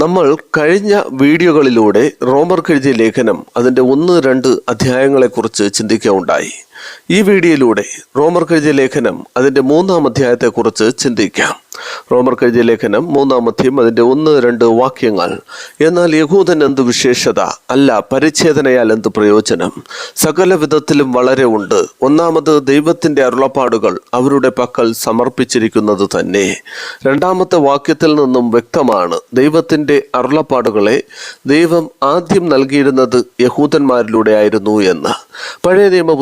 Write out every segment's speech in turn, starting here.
നമ്മൾ കഴിഞ്ഞ വീഡിയോകളിലൂടെ റോമർ എഴുതിയ ലേഖനം അതിന്റെ ഒന്ന് രണ്ട് അധ്യായങ്ങളെക്കുറിച്ച് ചിന്തിക്കുകയുണ്ടായി. ഈ വീഡിയോയിലൂടെ റോമർ കഴുതിയ ലേഖനം അതിന്റെ മൂന്നാം അധ്യായത്തെക്കുറിച്ച് ചിന്തിക്കാം. റോമർ കഴുതിയ ലേഖനം മൂന്നാം അധ്യായം അതിന്റെ ഒന്ന് രണ്ട് വാക്യങ്ങൾ. എന്നാൽ യഹൂദൻ എന്ത് വിശേഷത? അല്ല പരിച്ഛേദനയാൽ എന്ത് പ്രയോജനം? സകല വിധത്തിലും വളരെ ഉണ്ട്. ഒന്നാമത് ദൈവത്തിന്റെ അരുളപ്പാടുകൾ അവരുടെ പക്കൽ സമർപ്പിച്ചിരിക്കുന്നത് തന്നെ. രണ്ടാമത്തെ വാക്യത്തിൽ നിന്നും വ്യക്തമാണ് ദൈവത്തിന്റെ അരുളപ്പാടുകളെ ദൈവം ആദ്യം നൽകിയിരുന്നത് യഹൂദന്മാരിലൂടെ ആയിരുന്നു എന്ന്. പഴയ നിയമ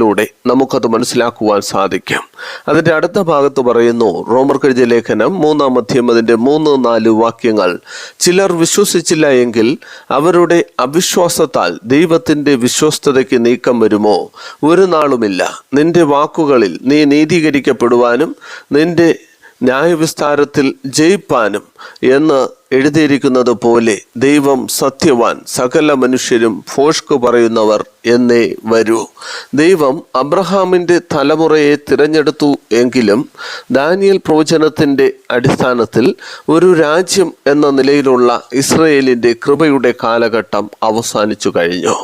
പുസ്തകത്തിലൂടെ നമുക്കത് മനസ്സിലാക്കുവാൻ സാധിക്കും. അതിന്റെ അടുത്ത ഭാഗത്ത് പറയുന്നു റോമർ എഴുതിയ ലേഖനം മൂന്നാം മധ്യം അതിന്റെ മൂന്ന് നാല് വാക്യങ്ങൾ. ചിലർ വിശ്വസിച്ചില്ല എങ്കിൽ അവരുടെ അവിശ്വാസത്താൽ ദൈവത്തിന്റെ വിശ്വസ്തതയ്ക്ക് നീക്കം വരുമോ? ഒരു നാളുമില്ല. നിന്റെ വാക്കുകളിൽ നീ നീതീകരിക്കപ്പെടുവാനും നിന്റെ ന്യായവിസ്താരത്തിൽ ജയിപ്പാനും എന്ന് എഴുതിയിരിക്കുന്നത് പോലെ ദൈവം സത്യവാൻ. സകല മനുഷ്യരും ഫോഷ്ക് പറയുന്നവർ എന്നേ വരൂ. ദൈവം അബ്രഹാമിന്റെ തലമുറയെ തിരഞ്ഞെടുത്തു എങ്കിലും ദാനിയൽ പ്രവചനത്തിന്റെ അടിസ്ഥാനത്തിൽ ഒരു രാജ്യം എന്ന നിലയിലുള്ള ഇസ്രയേലിന്റെ കൃപയുടെ കാലഘട്ടം അവസാനിച്ചു കഴിഞ്ഞു.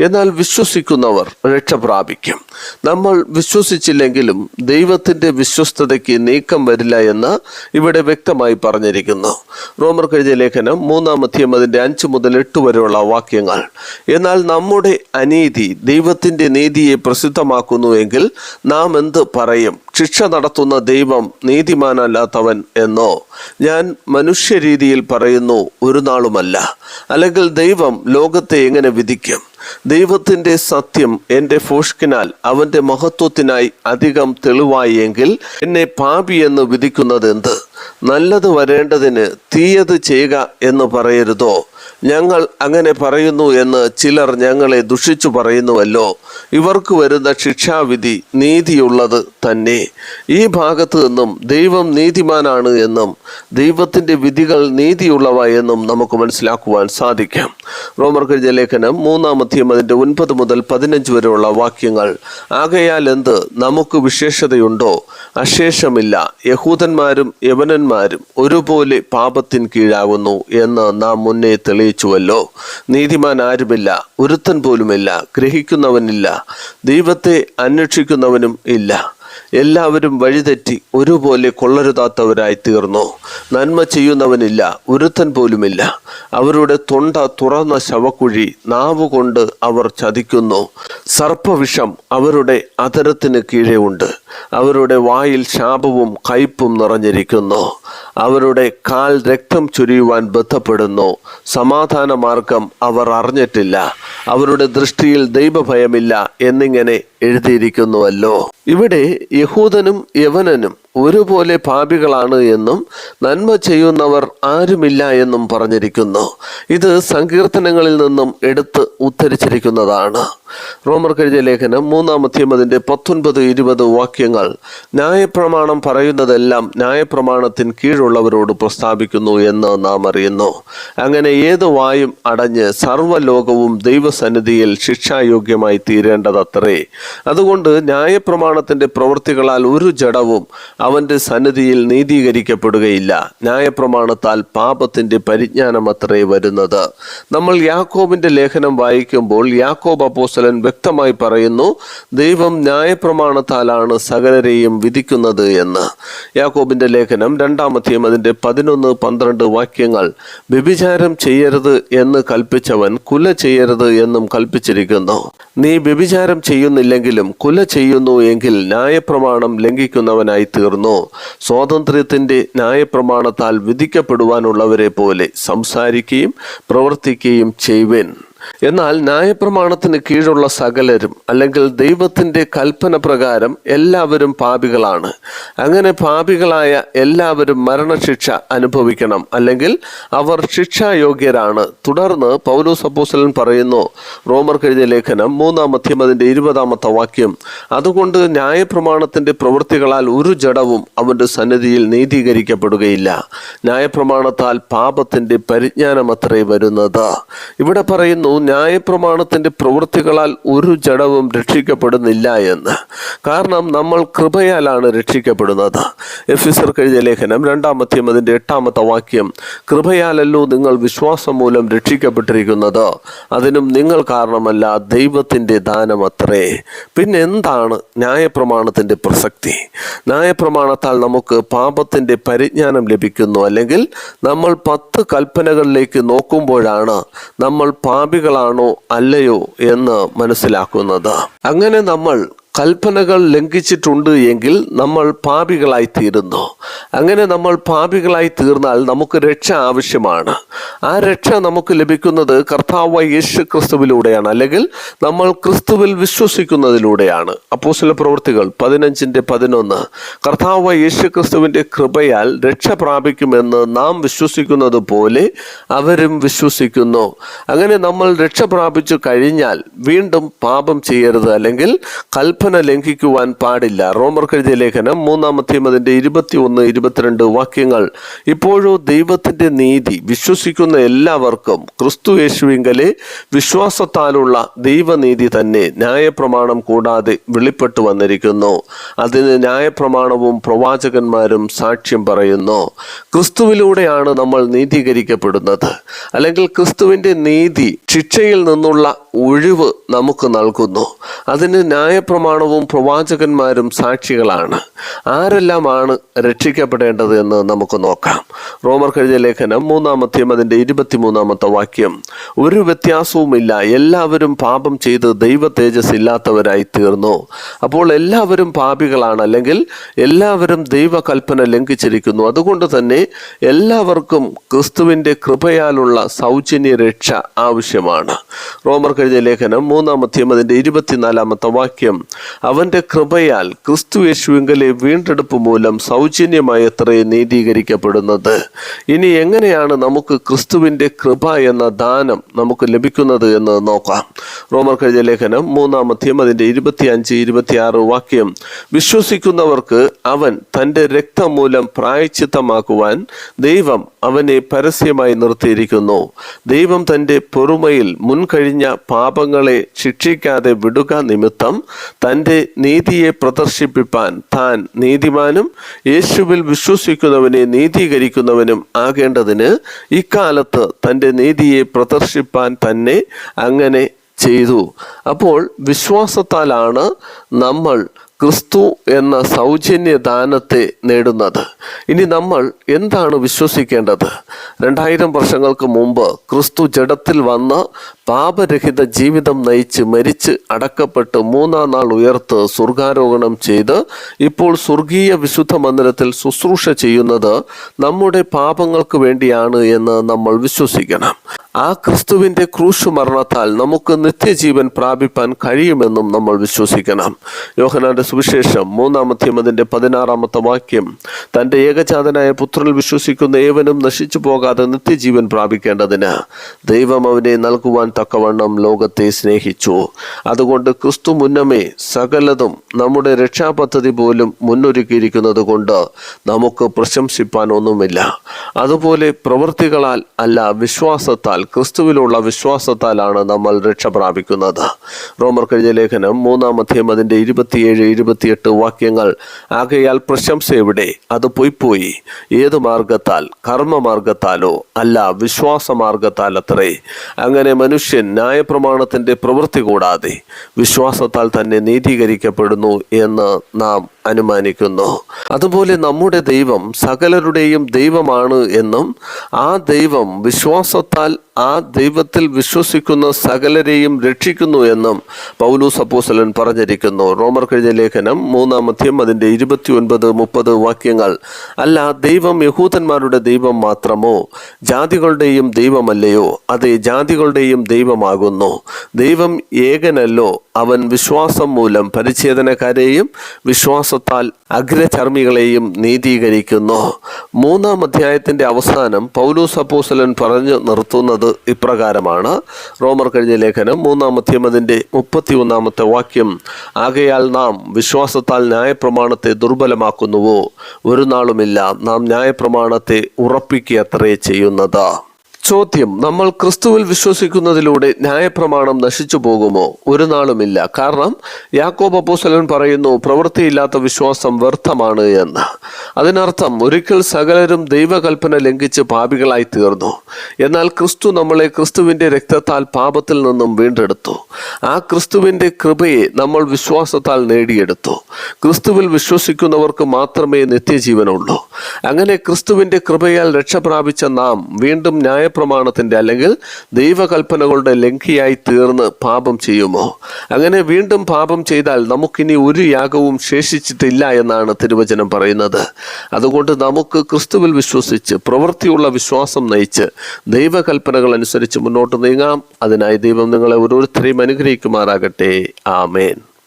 എന്നാൽ വിശ്വസിക്കുന്നവർ രക്ഷ പ്രാപിക്കും. നമ്മൾ വിശ്വസിച്ചില്ലെങ്കിലും ദൈവത്തിന്റെ വിശ്വസ്തതയ്ക്ക് നീക്കം വരില്ല എന്ന് ഇവിടെ വ്യക്തമായി പറഞ്ഞിരിക്കുന്നു. റോമർ എഴുതിയ ലേഖനം മൂന്നാം അധ്യം അതിന്റെ അഞ്ച് മുതൽ എട്ട് വരെയുള്ള വാക്യങ്ങൾ. എന്നാൽ നമ്മുടെ അനീതി ദൈവത്തിന്റെ നീതിയെ പ്രസിദ്ധമാക്കുന്നുവെങ്കിൽ നാം എന്ത് പറയും? ശിക്ഷ നടത്തുന്ന ദൈവം നീതിമാനല്ലാത്തവൻ എന്നോ? ഞാൻ മനുഷ്യരീതിയിൽ പറയുന്നു ഒരു നാളുമല്ല. അല്ലെങ്കിൽ ദൈവം ലോകത്തെ എങ്ങനെ വിധിക്കും? ദൈവത്തിന്റെ സത്യം എന്റെ ഫോഷ്കിനാൽ അവന്റെ മഹത്വത്തിനായി അധികം തെളിവായി എങ്കിൽ എന്നെ പാപി എന്ന് വിധിക്കുന്നത് എന്ത് നല്ലത് വരേണ്ടതിന് തീയത് ചെയ്യുക എന്ന് പറയരുതോ? ഞങ്ങൾ അങ്ങനെ പറയുന്നു എന്ന് ചിലർ ഞങ്ങളെ ദുഷിച്ചു പറയുന്നുവല്ലോ. ഇവർക്ക് വരുന്ന ശിക്ഷാവിധി നീതിയുള്ളത് തന്നെ. ഈ ഭാഗത്ത് നിന്നും ദൈവം നീതിമാനാണ് എന്നും ദൈവത്തിന്റെ വിധികൾ നീതിയുള്ളവ എന്നും നമുക്ക് മനസ്സിലാക്കുവാൻ സാധിക്കാം. റോമർ കഴിഞ്ഞ ലേഖനം മൂന്നാമത്തെയും അതിന്റെ ഒൻപത് മുതൽ പതിനഞ്ച് വരെയുള്ള വാക്യങ്ങൾ. ആകയാൽ എന്ത്? നമുക്ക് വിശേഷതയുണ്ടോ? അശേഷമില്ല. യഹൂദന്മാരും യവനന്മാരും ഒരുപോലെ പാപത്തിൻ കീഴാകുന്നു എന്ന് നാം മുന്നേ തെളിയിച്ചുവല്ലോ. നീതിമാൻ ആരുമില്ല ഒരുത്തൻ പോലുമില്ല ഗ്രഹിക്കുന്നവനില്ല ദൈവത്തെ അന്വേഷിക്കുന്നവനും ഇല്ല. എല്ലാവരും വഴിതെറ്റി ഒരുപോലെ കൊള്ളരുതാത്തവരായി തീർന്നു. നന്മ ചെയ്യുന്നവനില്ല ഒരുത്തൻ പോലുമില്ല. അവരുടെ തൊണ്ട തുറന്ന ശവക്കുഴി നാവുകൊണ്ട് അവർ ചതിക്കുന്നു. സർപ്പവിഷം അവരുടെ അതരത്തിന് കീഴേ ഉണ്ട്. അവരുടെ വായിൽ ശാപവും കയ്പും നിറഞ്ഞിരിക്കുന്നു. അവരുടെ കാൽ രക്തം ചൊരിയുവാൻ ബന്ധപ്പെടുന്നു. സമാധാന മാർഗം അവർ അറിഞ്ഞിട്ടില്ല. അവരുടെ ദൃഷ്ടിയിൽ ദൈവഭയമില്ല എന്നിങ്ങനെ എഴുതിയിരിക്കുന്നുവല്ലോ. ഇവിടെ യഹൂദനും യവനനും ഒരുപോലെ പാപികളാണ് എന്നും നന്മ ചെയ്യുന്നവർ ആരുമില്ല എന്നും പറഞ്ഞിരിക്കുന്നു. ഇത് സങ്കീർത്തനങ്ങളിൽ നിന്നും എടുത്ത് ഉദ്ധരിച്ചിരിക്കുന്നതാണ്. റോമർ കഴിഞ്ഞ ലേഖനം മൂന്നാമത്തെയും അതിന്റെ പത്തൊൻപത് ഇരുപത് വാക്യങ്ങൾ. ന്യായപ്രമാണം പറയുന്നതെല്ലാം ന്യായപ്രമാണത്തിന് കീഴുള്ളവരോട് പ്രസ്താവിക്കുന്നു എന്ന് നാം അറിയുന്നു. അങ്ങനെ ഏത് വായും അടഞ്ഞ് സർവലോകവും ദൈവസന്നിധിയിൽ ശിക്ഷായോഗ്യമായി തീരേണ്ടതത്രേ. അതുകൊണ്ട് ന്യായപ്രമാണത്തിന്റെ പ്രവൃത്തികളാൽ ഒരു ജഡവും അവന്റെ സന്നിധിയിൽ നീതീകരിക്കപ്പെടുകയില്ല. ന്യായപ്രമാണത്താൽ പാപത്തിന്റെ പരിജ്ഞാനം അത്രേ വരുന്നത്. നമ്മൾ യാക്കോബിന്റെ ലേഖനം വായിക്കുമ്പോൾ യാക്കോബ് അപ്പോസ്തലൻ വ്യക്തമായി പറയുന്നു ദൈവം ന്യായപ്രമാണത്താലാണ് സകലരെയും വിധിക്കുന്നത് എന്ന്. യാക്കോബിന്റെ ലേഖനം രണ്ടാമത്തെയും അതിന്റെ പതിനൊന്ന് പന്ത്രണ്ട് വാക്യങ്ങൾ വ്യഭിചാരം ചെയ്യരുത് എന്ന് കൽപ്പിച്ചവൻ കുല ചെയ്യരുത് എന്നും കൽപ്പിച്ചിരിക്കുന്നു. നീ വ്യഭിചാരം ചെയ്യുന്നില്ലെങ്കിലും കുല ചെയ്യുന്നു എങ്കിൽ ന്യായപ്രമാണം ലംഘിക്കുന്നവനായി തീർന്നു. സ്വാതന്ത്ര്യത്തിന്റെ ന്യായപ്രമാണത്താൽ വിധിക്കപ്പെടുവാനുള്ളവരെ പോലെ സംസാരിക്കുകയും പ്രവർത്തിക്കുകയും ചെയ്യുവൻ. എന്നാൽ ന്യായപ്രമാണത്തിന് കീഴുള്ള സകലരും അല്ലെങ്കിൽ ദൈവത്തിന്റെ കൽപ്പന പ്രകാരം എല്ലാവരും പാപികളാണ്. അങ്ങനെ പാപികളായ എല്ലാവരും മരണശിക്ഷ അനുഭവിക്കണം. അല്ലെങ്കിൽ അവർ ശിക്ഷായോഗ്യരാണ്. തുടർന്ന് പൗലോസ് അപ്പോസ്തലൻ പറയുന്നു റോമർ കഴിഞ്ഞ ലേഖനം മൂന്നാം മധ്യം അതിന്റെ ഇരുപതാമത്തെ വാക്യം അതുകൊണ്ട് ന്യായപ്രമാണത്തിന്റെ പ്രവൃത്തികളാൽ ഒരു ജഡവും അവന്റെ സന്നിധിയിൽ നീതീകരിക്കപ്പെടുകയില്ല. ന്യായപ്രമാണത്താൽ പാപത്തിന്റെ പരിജ്ഞാനം അത്രേ വരുന്നത്. ഇവിടെ പറയുന്നു ന്യായപ്രമാണത്തിന്റെ പ്രവൃത്തികളാൽ ഒരു ജഡവും രക്ഷിക്കപ്പെടുന്നില്ല എന്ന്. കാരണം നമ്മൾ കൃപയാലാണ് രക്ഷിക്കപ്പെടുന്നത്. എഫിസർ എഴുതിയ ലേഖനം രണ്ടാമത്തെയും അതിന്റെ എട്ടാമത്തെ വാക്യം കൃപയാലല്ലോ നിങ്ങൾ വിശ്വാസം മൂലം രക്ഷിക്കപ്പെട്ടിരിക്കുന്നത്. അതിനും നിങ്ങൾ കാരണമല്ല ദൈവത്തിന്റെ ദാനമത്രേ പിന്നെ എന്താണ് ന്യായപ്രമാണത്തിന്റെ പ്രസക്തി? ന്യായപ്രമാണത്താൽ നമുക്ക് പാപത്തിന്റെ പരിജ്ഞാനം ലഭിക്കുന്നു. അല്ലെങ്കിൽ നമ്മൾ പത്ത് കൽപ്പനകളിലേക്ക് നോക്കുമ്പോഴാണ് നമ്മൾ പാപികളാണോ അല്ലയോ എന്ന് മനസ്സിലാക്കുന്നത്. അങ്ങനെ നമ്മൾ കൽപ്പനകൾ ലംഘിച്ചിട്ടുണ്ട് എങ്കിൽ നമ്മൾ പാപികളായി തീരുന്നു. അങ്ങനെ നമ്മൾ പാപികളായി തീർന്നാൽ നമുക്ക് രക്ഷ ആവശ്യമാണ്. ആ രക്ഷ നമുക്ക് ലഭിക്കുന്നത് കർത്താവ് യേശു ക്രിസ്തുവിലൂടെയാണ് അല്ലെങ്കിൽ നമ്മൾ ക്രിസ്തുവിൽ വിശ്വസിക്കുന്നതിലൂടെയാണ്. അപ്പോസ്തല പ്രവൃത്തികൾ പതിനഞ്ചിന്റെ പതിനൊന്ന്. കർത്താവ് യേശു ക്രിസ്തുവിന്റെ കൃപയാൽ രക്ഷ പ്രാപിക്കുമെന്ന് നാം വിശ്വസിക്കുന്നത് പോലെ അവരും വിശ്വസിക്കുന്നു. അങ്ങനെ നമ്മൾ രക്ഷ പ്രാപിച്ചു കഴിഞ്ഞാൽ വീണ്ടും പാപം ചെയ്യരുത്. അല്ലെങ്കിൽ കൽപ്പന ലംഘിക്കുവാൻ പാടില്ല. റോമർ കഴുതിയ ലേഖനം മൂന്നാമത്തെയും അതിന്റെ ഇരുപത്തി ഒന്ന് ഇരുപത്തിരണ്ട് വാക്യങ്ങൾ. ഇപ്പോഴോ ദൈവത്തിന്റെ നീതി വിശ്വസിക്കുന്ന എല്ലാവർക്കും ക്രിസ്തു യേശുവിങ്കലെ വിശ്വാസത്താലുള്ള ദൈവനീതി തന്നെ ന്യായപ്രമാണം കൂടാതെ വെളിപ്പെട്ടു വന്നിരിക്കുന്നു. അതിന് ന്യായപ്രമാണവും പ്രവാചകന്മാരും സാക്ഷ്യം പറയുന്നു. ക്രിസ്തുവിലൂടെയാണ് നമ്മൾ നീതീകരിക്കപ്പെടുന്നത്. അല്ലെങ്കിൽ ക്രിസ്തുവിന്റെ നീതി ശിക്ഷയിൽ നിന്നുള്ള ഒഴിവ് നമുക്ക് നൽകുന്നു. അതിന് ന്യായപ്രമാണവും പ്രവാചകന്മാരും സാക്ഷികളാണ്. ആരെല്ലാമാണ് രക്ഷിക്കപ്പെടേണ്ടത് എന്ന് നമുക്ക് നോക്കാം. റോമർ കഴിഞ്ഞ ലേഖനം മൂന്നാമത്തെയും അതിന്റെ ഇരുപത്തിമൂന്നാമത്തെ വാക്യം. ഒരു വ്യത്യാസവുമില്ല. എല്ലാവരും പാപം ചെയ്ത് ദൈവ തേജസ് ഇല്ലാത്തവരായി തീർന്നു. അപ്പോൾ എല്ലാവരും പാപികളാണ്. അല്ലെങ്കിൽ എല്ലാവരും ദൈവകൽപ്പന ലംഘിച്ചിരിക്കുന്നു. അതുകൊണ്ട് തന്നെ എല്ലാവർക്കും ക്രിസ്തുവിന്റെ കൃപയാലുള്ള സൗജന്യ രക്ഷ ആവശ്യമാണ്. റോമർ കഴിഞ്ഞ ലേഖനം മൂന്നാമത്തെയും അതിന്റെ ഇരുപത്തിനാലാമത്തെ വാക്യം. അവന്റെ കൃപയാൽ ക്രിസ്തു യേശുവിങ്കലെ വീണ്ടെടുപ്പ് മൂലം സൗജന്യമായി അത്രേ നീതീകരിക്കപ്പെടുന്നത്. ഇനി എങ്ങനെയാണ് നമുക്ക് ക്രിസ്തുവിന്റെ കൃപ എന്ന ദാനം നമുക്ക് ലഭിക്കുന്നത് എന്ന് നോക്കാം. റോമർ കഴിഞ്ഞ ലേഖനം മൂന്നാമധ്യം അതിന്റെ ഇരുപത്തിയഞ്ച് ഇരുപത്തിയാറ് വാക്യം. വിശ്വസിക്കുന്നവർക്ക് അവൻ തന്റെ രക്തം മൂലം പ്രായച്ചിത്തമാക്കുവാൻ ദൈവം അവനെ പരസ്യമായി നിർത്തിയിരിക്കുന്നു. ദൈവം തന്റെ പൊറുമയിൽ മുൻകഴിഞ്ഞ പാപങ്ങളെ ശിക്ഷിക്കാതെ വിടുക നിമിത്തം തന്റെ നീതിയെ പ്രദർശിപ്പിപ്പാൻ താൻ നീതിമാനും യേശുവിൽ വിശ്വസിക്കുന്നവനെ നീതീകരിക്കുന്നവനും ആകേണ്ടതിന് ഇക്കാലത്ത് തന്റെ നീതിയെ പ്രദർശിപ്പാൻ തന്നെ അങ്ങനെ ചെയ്തു. അപ്പോൾ വിശ്വാസത്താലാണ് നമ്മൾ ക്രിസ്തു എന്ന സൗജന്യ ദാനത്തെ നേടുന്നത്. ഇനി നമ്മൾ എന്താണ് വിശ്വസിക്കേണ്ടത്? രണ്ടായിരം വർഷങ്ങൾക്ക് മുമ്പ് ക്രിസ്തു ജഡത്തിൽ വന്ന് പാപരഹിത ജീവിതം നയിച്ച് മരിച്ച് അടക്കപ്പെട്ട് മൂന്നാം നാൾ ഉയർത്ത് സ്വർഗാരോഹണം ചെയ്ത് ഇപ്പോൾ സ്വർഗീയ വിശുദ്ധ മന്ദിരത്തിൽ ശുശ്രൂഷ ചെയ്യുന്നത് നമ്മുടെ പാപങ്ങൾക്ക് വേണ്ടിയാണ് എന്ന് നമ്മൾ വിശ്വസിക്കണം. ആ ക്രിസ്തുവിന്റെ ക്രൂശു മരണത്താൽ നമുക്ക് നിത്യജീവൻ പ്രാപിപ്പാൻ കഴിയുമെന്നും നമ്മൾ വിശ്വസിക്കണം. യോഹനാന്റെ സുവിശേഷം മൂന്നാമത്തെയും അതിന്റെ പതിനാറാമത്തെ വാക്യം തന്റെ ഏകജാതനായ പുത്രനിൽ വിശ്വസിക്കുന്ന ഏവനും നശിച്ചു പോകാതെ നിത്യജീവൻ പ്രാപിക്കേണ്ടതിന് ദൈവം അവനെ നൽകുവാൻ തക്കവണ്ണം ലോകത്തെ സ്നേഹിച്ചു. അതുകൊണ്ട് ക്രിസ്തു മുന്നമേ സകലതും നമ്മുടെ രക്ഷാപദ്ധതി പോലും മുന്നൊരുക്കിയിരിക്കുന്നത് കൊണ്ട് നമുക്ക് പ്രശംസിപ്പാൻ ഒന്നുമില്ല അതുപോലെ പ്രവൃത്തികളാൽ അല്ല വിശ്വാസത്താൽ ക്രിസ്തുവിലുള്ള വിശ്വാസത്താലാണ് നമ്മൾ രക്ഷ പ്രാപിക്കുന്നത്. റോമർ കഴിഞ്ഞ ലേഖനം മൂന്നാം അധ്യയം അതിന്റെ ഇരുപത്തിയേഴ് ഇരുപത്തിയെട്ട് വാക്യങ്ങൾ. ആകയാൽ പ്രശംസ എവിടെ? അത് പൊയ്പോയി ഏത് മാർഗത്താൽ? കർമ്മമാർഗത്താലോ? അല്ല വിശ്വാസ മാർഗത്താൽ അത്രേ അങ്ങനെ മനുഷ്യൻ ന്യായപ്രമാണത്തിന്റെ പ്രവൃത്തി കൂടാതെ വിശ്വാസത്താൽ തന്നെ നീതീകരിക്കപ്പെടുന്നു എന്ന് നാം അനുമാനിക്കുന്നു. അതുപോലെ നമ്മുടെ ദൈവം സകലരുടെയും ദൈവമാണ് എന്നും ആ ദൈവം വിശ്വാസത്താൽ ആ ദൈവത്തിൽ വിശ്വസിക്കുന്ന സകലരെയും രക്ഷിക്കുന്നു എന്നും പൗലൂസ് അപ്പോസലൻ പറഞ്ഞിരിക്കുന്നു. റോമർ കഴിഞ്ഞ ലേഖനം മൂന്നാമധ്യം അതിന്റെ ഇരുപത്തി ഒൻപത് മുപ്പത് വാക്യങ്ങൾ. അല്ല ദൈവം യഹൂദന്മാരുടെ ദൈവം മാത്രമോ? ജാതികളുടെയും ദൈവമല്ലയോ? അതെ ജാതികളുടെയും ദൈവമാകുന്നു. ദൈവം ഏകനല്ലോ. അവൻ വിശ്വാസം മൂലം പരിച്ഛേദനക്കാരെയും വിശ്വാസത്താൽ അഗ്രചർമ്മികളെയും നീതീകരിക്കുന്നു. മൂന്നാം അധ്യായത്തിന്റെ അവസാനം പൗലൂസ് അപ്പോസലൻ പറഞ്ഞു നിർത്തുന്നത് ഇപ്രകാരമാണ്. റോമർ കഴിഞ്ഞ ലേഖനം മൂന്നാം അധ്യമതിന്റെ മുപ്പത്തി ഒന്നാമത്തെ വാക്യം ആകയാൽ നാം വിശ്വാസത്താൽ ന്യായപ്രമാണത്തെ ദുർബലമാക്കുന്നുവോ? ഒരു നാളുമില്ല. നാം ന്യായപ്രമാണത്തെ ഉറപ്പിക്കുകയത്രേ ചെയ്യുന്നത്. ചോദ്യം നമ്മൾ ക്രിസ്തുവിൽ വിശ്വസിക്കുന്നതിലൂടെ ന്യായപ്രമാണം നശിച്ചു പോകുമോ? ഒരു നാളുമില്ല. കാരണം യാക്കോബ് അപ്പോസ്തലൻ പറയുന്നു പ്രവൃത്തിയില്ലാത്ത വിശ്വാസം വ്യർത്ഥമാണ് എന്ന്. അതിനർത്ഥം ഒരിക്കൽ സകലരും ദൈവകൽപ്പന ലംഘിച്ച് പാപികളായി തീർന്നു. എന്നാൽ ക്രിസ്തു നമ്മളെ ക്രിസ്തുവിന്റെ രക്തത്താൽ പാപത്തിൽ നിന്നും വീണ്ടെടുത്തു. ആ ക്രിസ്തുവിന്റെ കൃപയെ നമ്മൾ വിശ്വാസത്താൽ നേടിയെടുത്തു. ക്രിസ്തുവിൽ വിശ്വസിക്കുന്നവർക്ക് മാത്രമേ നിത്യജീവനുള്ളൂ. അങ്ങനെ ക്രിസ്തുവിന്റെ കൃപയാൽ രക്ഷ പ്രാപിച്ച നാം വീണ്ടും ന്യായപ്രമാണത്തിന്റെ അല്ലെങ്കിൽ ദൈവകൽപ്പനകളുടെ ലംഘിയായി തീർന്ന് പാപം ചെയ്യുമോ? അങ്ങനെ വീണ്ടും പാപം ചെയ്താൽ നമുക്കിനി ഒരു യാഗവും ശേഷിച്ചിട്ടില്ല എന്നാണ് തിരുവചനം പറയുന്നത്. അതുകൊണ്ട് നമുക്ക് ക്രിസ്തുവിൽ വിശ്വസിച്ച് പ്രവൃത്തിയുള്ള വിശ്വാസം നയിച്ച് ദൈവകൽപ്പനകൾ അനുസരിച്ച് മുന്നോട്ട് നീങ്ങാം. അതിനായി ദൈവം നിങ്ങളെ ഓരോരുത്തരെയും അനുഗ്രഹിക്കുമാറാകട്ടെ. ആമേൻ.